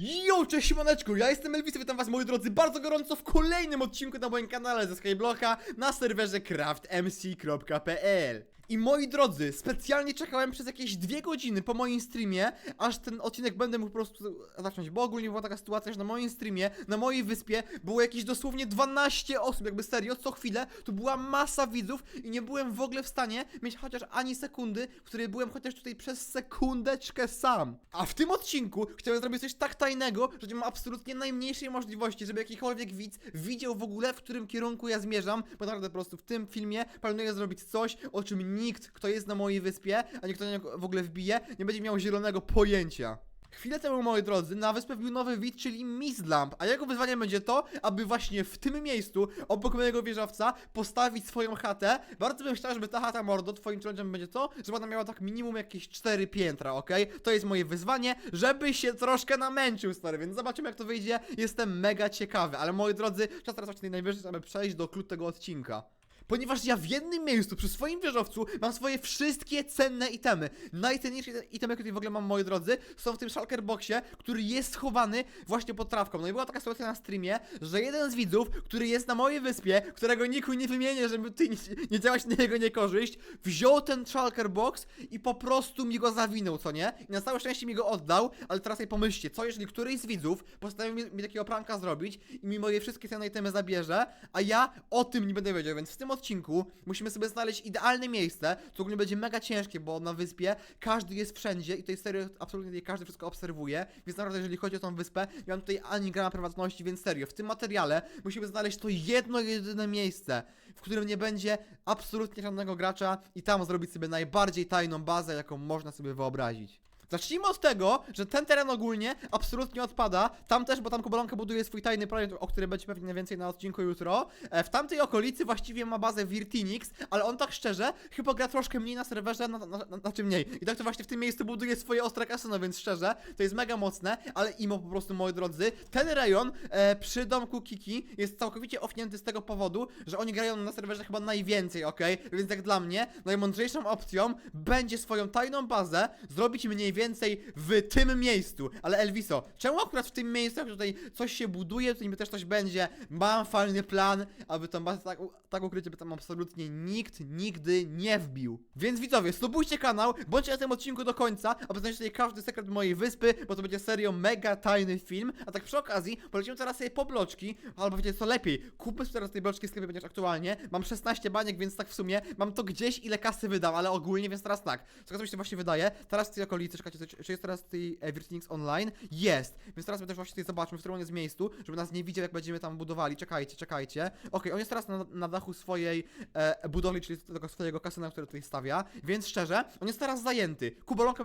Jo, cześć siemaneczko, ja jestem Elvis, witam was moi drodzy bardzo gorąco w kolejnym odcinku na moim kanale ze Skyblocka na serwerze craftmc.pl i moi drodzy, specjalnie czekałem przez jakieś dwie godziny po moim streamie, aż ten odcinek będę mógł po prostu zacząć, bo ogólnie była taka sytuacja, że na moim streamie, na mojej wyspie było jakieś dosłownie 12 osób, jakby serio, co chwilę, tu była masa widzów i nie byłem w ogóle w stanie mieć chociaż ani sekundy, w której byłem chociaż tutaj przez sekundeczkę sam. A w tym odcinku chciałem zrobić coś tak tajnego, że nie mam absolutnie najmniejszej możliwości, żeby jakikolwiek widz widział w ogóle, w którym kierunku ja zmierzam, bo naprawdę po prostu w tym filmie planuję zrobić coś, o czym nikt, kto jest na mojej wyspie, a nie kto na niego w ogóle wbije, nie będzie miał zielonego pojęcia. Chwilę temu, moi drodzy, na wyspę wbił nowy widz, czyli Mistlamp, a jego wyzwaniem będzie to, aby właśnie w tym miejscu, obok mojego wieżowca, postawić swoją chatę. Bardzo bym chciał, żeby ta chata mordo, twoim challenge'em będzie to, żeby ona miała tak minimum jakieś 4 piętra, okej? To jest moje wyzwanie, żeby się troszkę namęczył, stary, więc zobaczymy jak to wyjdzie. Jestem mega ciekawy, ale moi drodzy, czas teraz właśnie najwyższy, aby przejść do klucz tego odcinka. Ponieważ ja w jednym miejscu, przy swoim wieżowcu, mam swoje wszystkie cenne itemy. Najcenniejsze itemy, które w ogóle mam, moi drodzy, są w tym shulker boxie, który jest schowany właśnie pod trawką. No i była taka sytuacja na streamie, że jeden z widzów, który jest na mojej wyspie, którego niku nie wymienię, żeby ty nie, nie działać na jego niekorzyść, wziął ten shulker box i po prostu mi go zawinął, co nie? I na całe szczęście mi go oddał, ale teraz sobie pomyślcie, co jeżeli któryś z widzów postanowił mi, mi takiego pranka zrobić i mi moje wszystkie cenne itemy zabierze, a ja o tym nie będę wiedział, więc w tym odcinku musimy sobie znaleźć idealne miejsce, co ogólnie będzie mega ciężkie, bo na wyspie każdy jest wszędzie i tutaj serio absolutnie każdy wszystko obserwuje, więc naprawdę jeżeli chodzi o tą wyspę, ja mam tutaj ani grama prywatności, więc serio, w tym materiale musimy znaleźć to jedno, jedyne miejsce, w którym nie będzie absolutnie żadnego gracza i tam zrobić sobie najbardziej tajną bazę, jaką można sobie wyobrazić. Zacznijmy od tego, że ten teren ogólnie absolutnie odpada. Tam też, bo tam Kubalonka buduje swój tajny projekt, o którym będzie pewnie więcej na odcinku jutro. E, w tamtej okolicy właściwie ma bazę Virtinix, ale on tak szczerze chyba gra troszkę mniej na serwerze, na, na, na, na czym mniej. I tak to właśnie w tym miejscu buduje swoje ostre kasyno, więc szczerze, to jest mega mocne, ale imo po prostu, moi drodzy, ten rejon e, przy domku Kiki jest całkowicie ofnięty z tego powodu, że oni grają na serwerze chyba najwięcej, okej? Więc jak dla mnie, najmądrzejszą opcją będzie swoją tajną bazę zrobić mniej więcej w tym miejscu. Ale Elviso, czemu akurat w tym miejscu, jak tutaj coś się buduje, to niby też coś będzie, mam fajny plan, aby tą bazę tak, tak ukryć, żeby tam absolutnie nikt nigdy nie wbił. Więc widzowie, subujcie kanał, bądźcie na tym odcinku do końca, aby znaleźć tutaj każdy sekret mojej wyspy, bo to będzie serio mega tajny film. A tak przy okazji, polecimy teraz sobie po bloczki, albo wiecie co lepiej, kupmy sobie teraz tej bloczki w sklepie będziesz aktualnie. Mam 16 baniek, więc tak w sumie mam to gdzieś, ile kasy wydam, ale ogólnie, więc teraz tak. Co mi się właśnie wydaje, teraz w tej okolicy, czy, jest teraz tej Everything's Online? Jest, więc teraz my też właśnie tutaj zobaczmy, w którym on jest miejscu, żeby nas nie widział, jak będziemy tam budowali. Czekajcie, czekajcie. Okej, on jest teraz na, na dachu swojej e, budowli, czyli tego swojego kasyna, które tutaj stawia, więc szczerze, on jest teraz zajęty. Kubolonka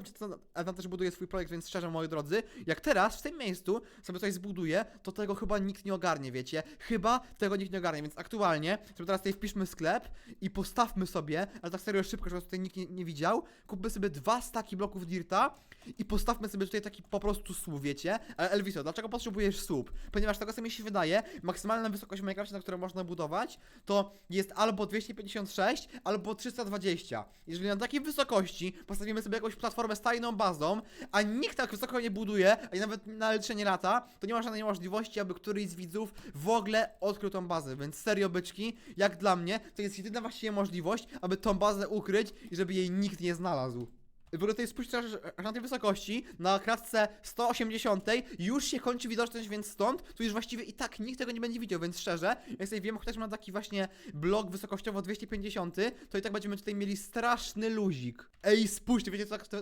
tam też buduje swój projekt, więc szczerze, moi drodzy, jak teraz w tym miejscu sobie coś zbuduje, to tego chyba nikt nie ogarnie, wiecie? Chyba tego nikt nie ogarnie, więc aktualnie, sobie teraz tutaj wpiszmy sklep i postawmy sobie, ale tak serio szybko, żeby tutaj nikt nie, nie widział, kupmy sobie dwa staki bloków dirta i postawmy sobie tutaj taki po prostu słup, wiecie? Ale Elviso, dlaczego potrzebujesz słup? Ponieważ tego co mi się wydaje, maksymalna wysokość w na którą można budować, to jest albo 256, albo 320. Jeżeli na takiej wysokości postawimy sobie jakąś platformę z tajną bazą, a nikt tak wysoko nie buduje, a nawet na nie lata, to nie ma żadnej możliwości, aby któryś z widzów w ogóle odkrył tą bazę. Więc serio, byczki, jak dla mnie, to jest jedyna właściwie możliwość, aby tą bazę ukryć i żeby jej nikt nie znalazł. W ogóle tutaj spójrzcie, że na tej wysokości, na kratce 180 już się kończy widoczność, więc stąd tu już właściwie i tak nikt tego nie będzie widział, więc szczerze, jak sobie wiem, chociaż mam taki właśnie blok wysokościowo 250, to i tak będziemy tutaj mieli straszny luzik. Ej, spójrzcie, wiecie co, to,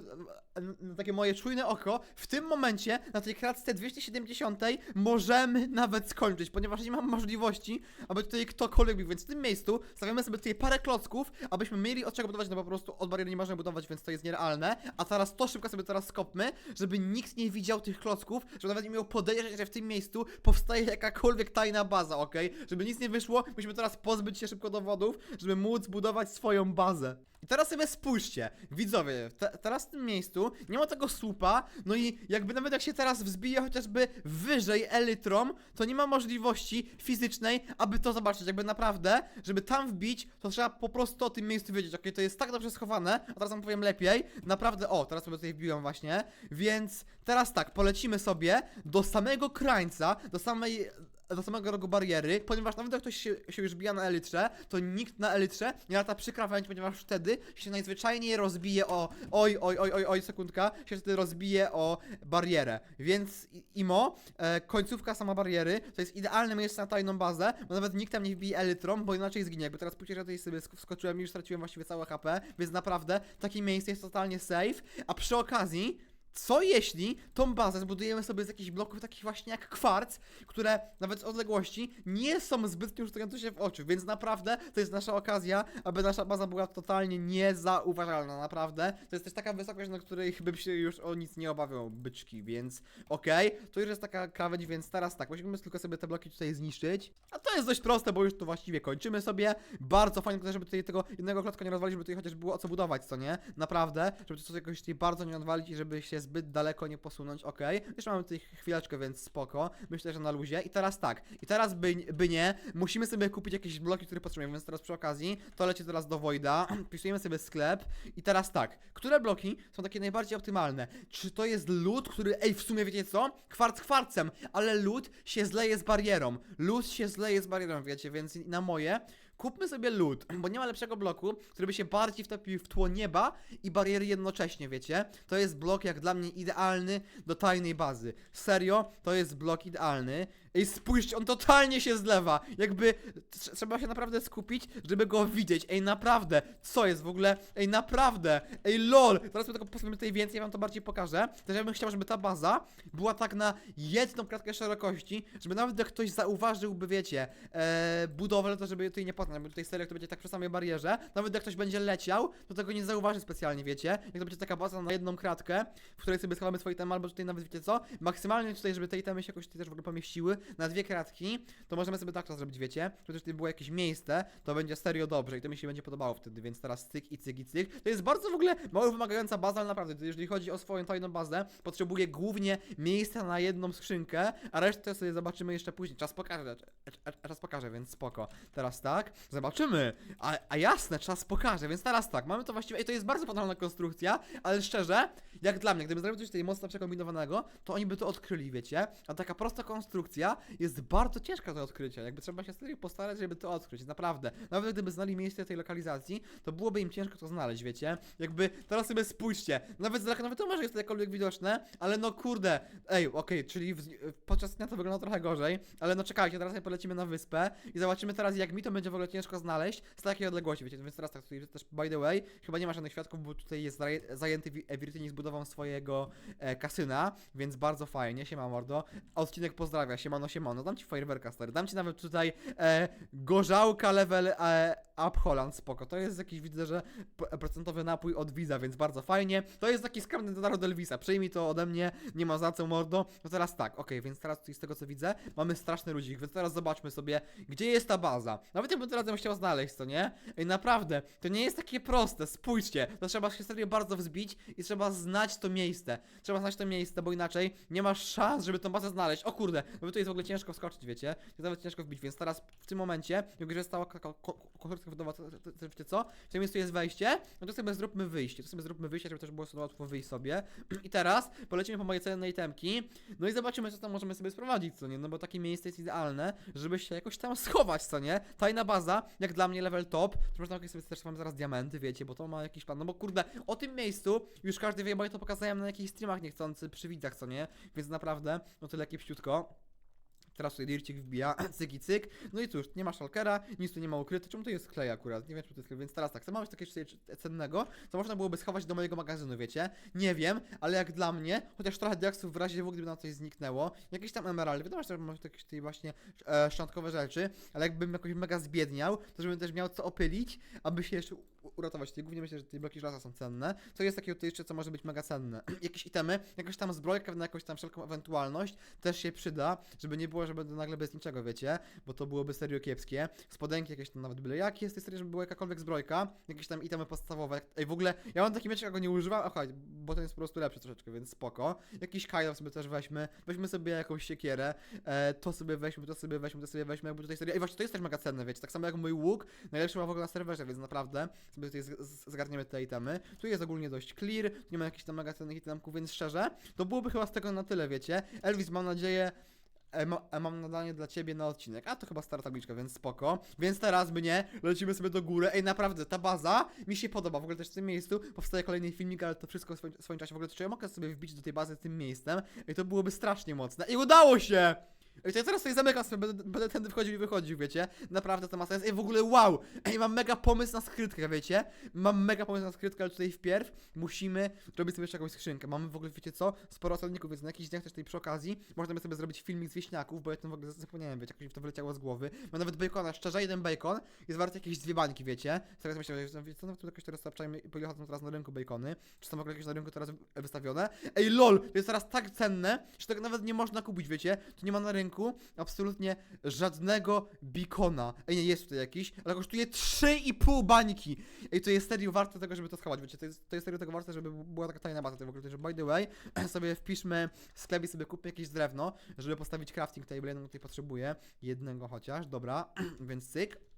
na takie moje czujne oko, w tym momencie, na tej kratce 270 możemy nawet skończyć, ponieważ nie mam możliwości, aby tutaj ktokolwiek bił, więc w tym miejscu stawiamy sobie tutaj parę klocków, abyśmy mieli od czego budować, no bo po prostu od bariery nie możemy budować, więc to jest nierealne, a teraz to szybko sobie teraz skopmy, żeby nikt nie widział tych klocków, żeby nawet nie miał podejrzeć, że w tym miejscu powstaje jakakolwiek tajna baza, okej? Żeby nic nie wyszło, musimy teraz pozbyć się szybko dowodów, żeby móc budować swoją bazę. I teraz sobie spójrzcie, widzowie, te, teraz w tym miejscu nie ma tego słupa, no i jakby nawet jak się teraz wzbije chociażby wyżej elytrom, to nie ma możliwości fizycznej, aby to zobaczyć, jakby naprawdę, żeby tam wbić, to trzeba po prostu o tym miejscu wiedzieć, okej, to jest tak dobrze schowane, a teraz wam powiem lepiej, naprawdę, o, teraz sobie tutaj wbiłem właśnie, więc teraz tak, polecimy sobie do samego krańca, do samej, do samego rogu bariery, ponieważ nawet jak ktoś się, się już bija na elitrze, to nikt na elitrze nie lata przy krawędzi, ponieważ wtedy się najzwyczajniej rozbije o, oj, oj, oj, oj, oj, sekundka, się wtedy rozbije o barierę, więc imo, e, końcówka sama bariery, to jest idealne miejsce na tajną bazę, bo nawet nikt tam nie wbije elytrą, bo inaczej zginie, jakby teraz pójdzie, że tutaj sobie sk- wskoczyłem i już straciłem właściwie całe HP, więc naprawdę takie miejsce jest totalnie safe, a przy okazji co jeśli tą bazę zbudujemy sobie z jakichś bloków takich właśnie jak kwarc, które nawet z odległości nie są zbytnio rzucające się w oczy, więc naprawdę to jest nasza okazja, aby nasza baza była totalnie niezauważalna, naprawdę. To jest też taka wysokość, na której bym się już o nic nie obawiał byczki, więc okej, to już jest taka krawędź, więc teraz tak, musimy tylko sobie te bloki tutaj zniszczyć, a to jest dość proste, bo już tu właściwie kończymy sobie, bardzo fajnie żeby tutaj tego jednego klocka nie rozwalić, żeby tutaj chociaż było o co budować, co nie? Naprawdę, żeby coś jakoś tutaj bardzo nie odwalić i żeby się zbyt daleko nie posunąć, okej. Jeszcze mamy tutaj chwileczkę, więc spoko. Myślę, że na luzie. I teraz tak, i teraz by, by nie, musimy sobie kupić jakieś bloki, które potrzebujemy, więc teraz przy okazji to leci teraz do Voida, pisujemy sobie sklep i teraz tak, które bloki są takie najbardziej optymalne? Czy to jest lód, który, ej, w sumie wiecie co? Kwarc kwarcem, ale lód się zleje z barierą. Lód się zleje z barierą, wiecie, więc na moje Kupmy sobie lód, bo nie ma lepszego bloku, który by się bardziej wtopił w tło nieba i bariery jednocześnie, wiecie? To jest blok jak dla mnie idealny do tajnej bazy. Serio, to jest blok idealny. Ej, spójrzcie, on totalnie się zlewa. Jakby tr- trzeba się naprawdę skupić, żeby go widzieć. Ej, naprawdę, co jest w ogóle? Ej, naprawdę. Ej, lol. Zaraz sobie tylko postawimy tutaj więcej, ja wam to bardziej pokażę. Też ja bym chciał, żeby ta baza była tak na jedną kratkę szerokości, żeby nawet jak ktoś zauważyłby, wiecie, e, budowlę, to żeby tutaj nie potknąć, bo tutaj serio to będzie tak przy samej barierze. Nawet jak ktoś będzie leciał, to tego nie zauważy specjalnie, wiecie. Jak to będzie taka baza na jedną kratkę, w której sobie schowamy swoje itemy, albo tutaj nawet, wiecie co, maksymalnie tutaj, żeby te itemy się jakoś tutaj też w ogóle pomieściły, na dwie kratki, to możemy sobie tak to zrobić, wiecie. Żeby tutaj było jakieś miejsce, to będzie serio dobrze i to mi się będzie podobało wtedy, więc teraz cyk i cyk i cyk. To jest bardzo w ogóle mało wymagająca baza, ale naprawdę, jeżeli chodzi o swoją tajną bazę, potrzebuję głównie miejsca na jedną skrzynkę, a resztę sobie zobaczymy jeszcze później. Czas pokaże, czas pokaże, więc spoko. Teraz tak, zobaczymy. A, a jasne, czas pokaże, więc teraz tak, mamy to właściwie, ej, to jest bardzo podobna konstrukcja, ale szczerze, jak dla mnie, gdyby zrobić coś tutaj mocno przekombinowanego, to oni by to odkryli, wiecie? A taka prosta konstrukcja jest bardzo ciężka do odkrycia, jakby trzeba się serio postarać, żeby to odkryć, naprawdę. Nawet gdyby znali miejsce tej lokalizacji, to byłoby im ciężko to znaleźć, wiecie? Jakby, teraz sobie spójrzcie, nawet z nawet to może jest to jakkolwiek widoczne, ale no kurde, ej, okej, czyli w, podczas dnia to wygląda trochę gorzej, ale no czekajcie, teraz sobie polecimy na wyspę i zobaczymy teraz, jak mi to będzie w ogóle ciężko znaleźć z takiej odległości, wiecie? Więc teraz tak, tutaj też, by the way, chyba nie ma żadnych świadków, bo tutaj jest zajęty Wirtini z budową swojego e, kasyna, więc bardzo fajnie, siema mordo. Odcinek pozdrawia, siemano, siemano, dam ci fajerwerka, stary, dam ci nawet tutaj e, gorzałka level e, up Holland, spoko, to jest jakiś, widzę, że procentowy napój od Wiza, więc bardzo fajnie. To jest taki skromny dolar od Elvisa, przyjmij to ode mnie, nie ma za co mordo. No teraz tak, okej, więc teraz tutaj z tego co widzę, mamy straszny ludzik, więc teraz zobaczmy sobie, gdzie jest ta baza. Nawet jakbym teraz ją chciał znaleźć, co nie? Ej, naprawdę, to nie jest takie proste, spójrzcie, to trzeba się serio bardzo wzbić i trzeba znać to miejsce. Trzeba znać to miejsce, bo inaczej nie masz szans, żeby tą bazę znaleźć. O kurde, bo tutaj jest w ogóle ciężko wskoczyć, wiecie? To jest nawet ciężko wbić, więc teraz w tym momencie, jak już ko- konstrukcja to, to, to, to wiecie co? W tym miejscu jest wejście, no to sobie zróbmy wyjście, to sobie zróbmy wyjście, żeby też było sobie łatwo wyjść sobie. I teraz polecimy po moje cenne itemki, no i zobaczymy, co tam możemy sobie sprowadzić, co nie? No bo takie miejsce jest idealne, żeby się jakoś tam schować, co nie? Tajna baza, jak dla mnie level top, to można jakieś sobie też mamy zaraz diamenty, wiecie, bo to ma jakiś plan, no bo kurde, o tym miejscu już każdy wie, bo ja to pokazałem na jakichś streamach niechcący przy widzach, co nie? Więc naprawdę, no tyle kiepściutko. Teraz tutaj dircik wbija, cyk i cyk. No i cóż, nie ma szalkera, nic tu nie ma ukryte. Czemu to jest klej akurat? Nie wiem, czemu to jest klej, więc teraz tak, co mamy coś cennego, co można byłoby schować do mojego magazynu, wiecie? Nie wiem, ale jak dla mnie, chociaż trochę diaksów w razie w gdyby nam coś zniknęło, jakieś tam emeraldy, wiadomo, że może jakieś tutaj właśnie e, szczątkowe rzeczy, ale jakbym jakoś mega zbiedniał, to żebym też miał co opylić, aby się jeszcze uratować. Tutaj głównie myślę, że te bloki żelaza są cenne. Co jest takiego tutaj jeszcze, co może być mega cenne? jakieś itemy, jakaś tam zbrojka na jakąś tam wszelką ewentualność też się przyda, żeby nie było, że będę nagle bez niczego, wiecie? Bo to byłoby serio kiepskie. Spodenki jakieś tam nawet byle jakie jest tej serii, żeby była jakakolwiek zbrojka, jakieś tam itemy podstawowe. Ej, w ogóle, ja mam taki miecz, ja go nie używam, aha, bo ten jest po prostu lepszy troszeczkę, więc spoko. Jakiś kajdan sobie też weźmy, weźmy sobie jakąś siekierę, e, to sobie weźmy, to sobie weźmy, to sobie weźmy, jakby tutaj serio. Ej, właśnie to jest też mega cenne, wiecie? Tak samo jak mój łuk, najlepszy ma w ogóle na serwerze, więc naprawdę sobie tutaj zgarniemy te itemy. Tu jest ogólnie dość clear, nie ma jakichś tam mega cennych itemków, więc szczerze, to byłoby chyba z tego na tyle, wiecie. Elvis, mam nadzieję, e, ma, mam nadanie dla ciebie na odcinek. A to chyba stara tabliczka, więc spoko. Więc teraz mnie, lecimy sobie do góry. Ej, naprawdę, ta baza mi się podoba. W ogóle też w tym miejscu powstaje kolejny filmik, ale to wszystko w swoim, w swoim czasie. W ogóle czy ja mogę sobie wbić do tej bazy tym miejscem? I to byłoby strasznie mocne. I udało się! Ej, to ja teraz sobie zamykam sobie, będę, będę tędy wchodził i wychodził, wiecie? Naprawdę to ma sens. Ej, w ogóle wow! Ej, mam mega pomysł na skrytkę, wiecie? Mam mega pomysł na skrytkę, ale tutaj wpierw musimy zrobić sobie jeszcze jakąś skrzynkę. Mamy w ogóle, wiecie co? Sporo osadników, więc na jakiś dniach też tej przy okazji można by sobie zrobić filmik z wieśniaków, bo ja tym w ogóle zapomniałem, wiecie, jakoś mi to wyleciało z głowy. Mam nawet bacona, szczerze, jeden bacon jest wart jakieś dwie bańki, wiecie? Teraz myślę, że wiecie co, tu jakoś teraz sprawdzajmy, po ile chodzą teraz na rynku bacony, czy są w ogóle jakieś na rynku teraz wystawione. Ej, lol, to jest teraz tak cenne, że tego nawet nie można kupić, wiecie? Tu nie ma na rynku absolutnie żadnego bikona. Ej, nie, jest tutaj jakiś, ale kosztuje 3,5 bańki. Ej, to jest serio warte tego, żeby to schować, wiecie? To jest, to jest serio tego warte, żeby była taka tajna baza. W ogóle, że by the way, sobie wpiszmy sklep i sobie kupmy jakieś drewno, żeby postawić crafting table, jedną tutaj potrzebuję. Jednego chociaż, dobra, więc cyk.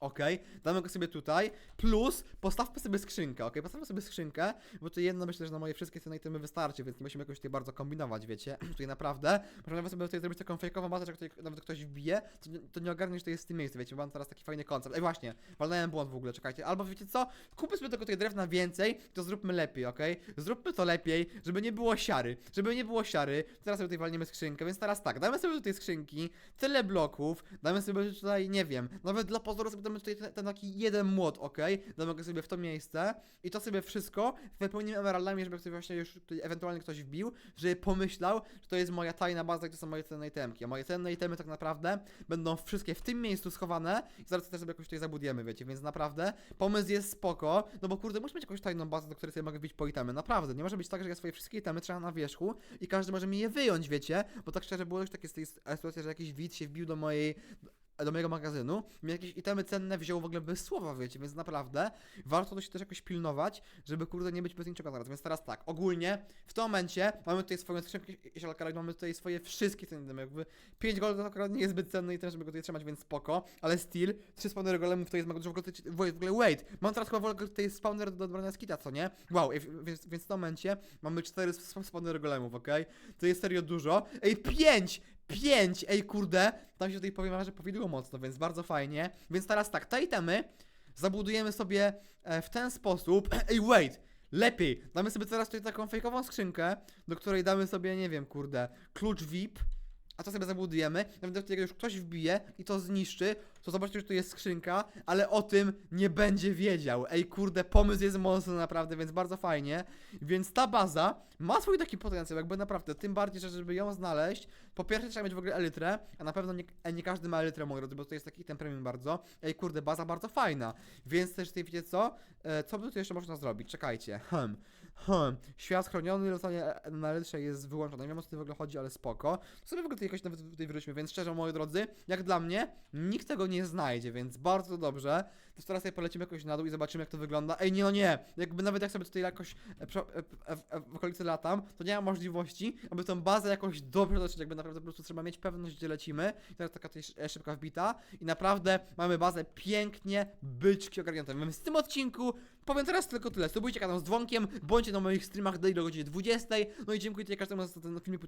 Okej, damy go sobie tutaj, plus postawmy sobie skrzynkę, okej, postawmy sobie skrzynkę, bo to jedno myślę, że na moje wszystkie ceny itemy wystarczy, więc nie musimy jakoś tutaj bardzo kombinować, wiecie, tutaj naprawdę, możemy nawet sobie tutaj zrobić taką fejkową bazę, że tutaj nawet ktoś wbije, to nie, to nie ogarniesz, że to jest w tym miejscu, wiecie, bo mam teraz taki fajny koncept, ej właśnie, walnąłem błąd w ogóle, czekajcie, albo wiecie co, kupmy sobie tego tutaj drewna więcej, to zróbmy lepiej, okej, zróbmy to lepiej, żeby nie było siary, żeby nie było siary, teraz sobie tutaj walniemy skrzynkę, więc teraz tak, damy sobie tutaj skrzynki, tyle bloków, damy sobie tutaj, nie wiem, nawet dla pozoru sobie damy tutaj ten, ten taki jeden młot, ok? Damy go sobie w to miejsce i to sobie wszystko wypełnimy emeraldami, żeby sobie właśnie już tutaj ewentualnie ktoś wbił, żeby pomyślał, że to jest moja tajna baza to są moje cenne itemki. A moje cenne itemy tak naprawdę będą wszystkie w tym miejscu schowane i zaraz też sobie jakoś tutaj zabudujemy, wiecie, więc naprawdę pomysł jest spoko, no bo kurde, muszę mieć jakąś tajną bazę, do której sobie mogę wbić po itemy, naprawdę, nie może być tak, że ja swoje wszystkie itemy trzeba na wierzchu i każdy może mi je wyjąć, wiecie, bo tak szczerze było już takie sytuacji, że jakiś widz się wbił do mojej do mojego magazynu, mi jakieś itemy cenne wziął w ogóle bez słowa, wiecie, więc naprawdę warto to się też jakoś pilnować, żeby kurde nie być bez niczego naraz. Więc teraz tak, ogólnie w tym momencie mamy tutaj swoją skrzynkę sialkara, mamy tutaj swoje wszystkie cenne, jakby 5 gold to akurat nie jest zbyt cenny i też, żeby go tutaj trzymać, więc spoko, ale still, 3 spawnery golemów to jest dużo, w ogóle, w ogóle wait, mam teraz chyba w ogóle tutaj spawner do dobrania skita, co nie? Wow, więc, więc w tym momencie mamy 4 spawnery golemów, okej? To jest serio dużo. Ej, 5! 5! Ej, kurde, tam się tutaj powiem, że powidło mocno, więc bardzo fajnie. Więc teraz tak, te itemy zabudujemy sobie e, w ten sposób. Ej, wait! Lepiej! Damy sobie teraz tutaj taką fejkową skrzynkę, do której damy sobie, nie wiem, kurde, klucz VIP. A to sobie zabudujemy. Nawet jak już ktoś wbije i to zniszczy, to zobaczcie, że tu jest skrzynka, ale o tym nie będzie wiedział. Ej, kurde, pomysł jest mocny naprawdę, więc bardzo fajnie. Więc ta baza ma swój taki potencjał, jakby naprawdę, tym bardziej, że żeby ją znaleźć, po pierwsze trzeba mieć w ogóle elytrę, a na pewno nie, e, nie każdy ma elytrę, moi drodzy, bo to jest taki ten premium bardzo. Ej, kurde, baza bardzo fajna. Więc też tutaj wiecie co? E, co by tu jeszcze można zrobić? Czekajcie. Hmm. Hmm. Świat chroniony, na elytrze jest wyłączone. Nie wiem o co w ogóle chodzi, ale spoko. Sobie w ogóle tutaj jakoś nawet tutaj wróćmy, więc szczerze, moi drodzy, jak dla mnie, nikt tego nie znajdzie, więc bardzo dobrze. To teraz sobie polecimy jakoś na dół i zobaczymy jak to wygląda. Ej, nie no nie, jakby nawet jak sobie tutaj jakoś e, e, e, w okolicy latam, to nie ma możliwości, aby tą bazę jakoś dobrze dotrzeć, jakby naprawdę po prostu trzeba mieć pewność, gdzie lecimy. I teraz taka tutaj sz- szybka wbita i naprawdę mamy bazę pięknie, byczki ogarnięte. Więc w tym odcinku powiem teraz tylko tyle. Subujcie kanał z dzwonkiem, bądźcie na moich streamach daily do godziny 20. No i dziękuję tutaj każdemu za ten filmik,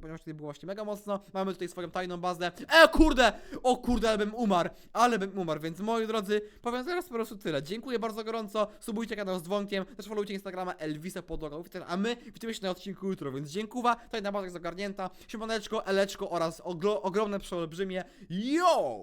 ponieważ tutaj było właśnie mega mocno. Mamy tutaj swoją tajną bazę. E, kurde! O kurde, ale bym umarł, ale bym umarł, więc moi drodzy, powiem teraz po prostu tyle. Dziękuję bardzo gorąco, subujcie kanał z dzwonkiem, też followujcie Instagrama Elvisa Podłoga, a my widzimy się na odcinku jutro, więc dziękuwa, tajna baza jest ogarnięta, siemaneczko, eleczko oraz oglo- ogromne przeolbrzymie, yo!